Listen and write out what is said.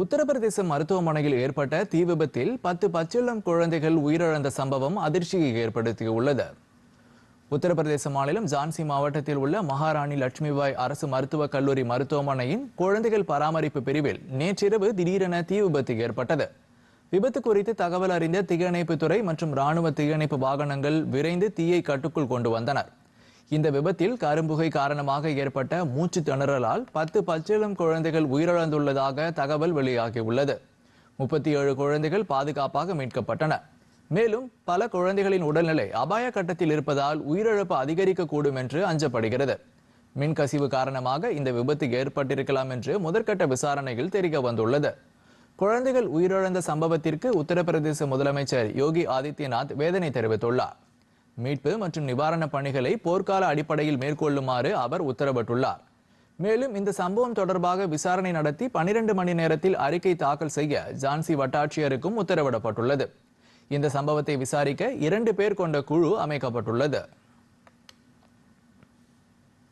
உத்தரப்பிரதேச மருத்துவமனையில் ஏற்பட்ட தீ விபத்தில் பத்து பச்சிளம் குழந்தைகள் உயிரிழந்த சம்பவம் அதிர்ச்சியை ஏற்படுத்தியுள்ளது. உத்தரப்பிரதேச மாநிலம் ஜான்சி மாவட்டத்தில் உள்ள மகாராணி லட்சுமிபாய் அரசு மருத்துவக் கல்லூரி மருத்துவமனையின் குழந்தைகள் பராமரிப்பு பிரிவில் நேற்றிரவு திடீரென தீ விபத்து ஏற்பட்டது. விபத்து குறித்து தகவல் அறிந்த தீயணைப்புத்துறை மற்றும் ராணுவ தீயணைப்பு வாகனங்கள் விரைந்து தீயை கட்டுக்குள் கொண்டு வந்தனர். இந்த விபத்தில் கரும்புகை காரணமாக ஏற்பட்ட மூச்சு திணறலால் பத்து பச்சிளம் குழந்தைகள் உயிரிழந்துள்ளதாக தகவல் வெளியாகியுள்ளது. முப்பத்தி ஏழு குழந்தைகள் பாதுகாப்பாக மீட்கப்பட்டன. மேலும் பல குழந்தைகளின் உடல்நிலை அபாய கட்டத்தில் இருப்பதால் உயிரிழப்பு அதிகரிக்கக்கூடும் என்று அஞ்சப்படுகிறது. மின்கசிவு காரணமாக இந்த விபத்து ஏற்பட்டிருக்கலாம் என்று முதற்கட்ட விசாரணையில் தெரிய வந்துள்ளது. குழந்தைகள் உயிரிழந்த சம்பவத்திற்கு உத்தரப்பிரதேச முதலமைச்சர் யோகி ஆதித்யநாத் வேதனை தெரிவித்துள்ளார். மீட்பு மற்றும் நிவாரணப் பணிகளை போர்க்கால அடிப்படையில் மேற்கொள்ளுமாறு அவர் உத்தரவிட்டுள்ளார். மேலும் இந்த சம்பவம் தொடர்பாக விசாரணை நடத்தி 12 மணி நேரத்தில் அறிக்கை தாக்கல் செய்ய ஜான்சி வட்டாட்சியருக்கும் உத்தரவிடப்பட்டுள்ளது. இந்த சம்பவத்தை விசாரிக்க இரண்டு பேர் கொண்ட குழு அமைக்கப்பட்டுள்ளது.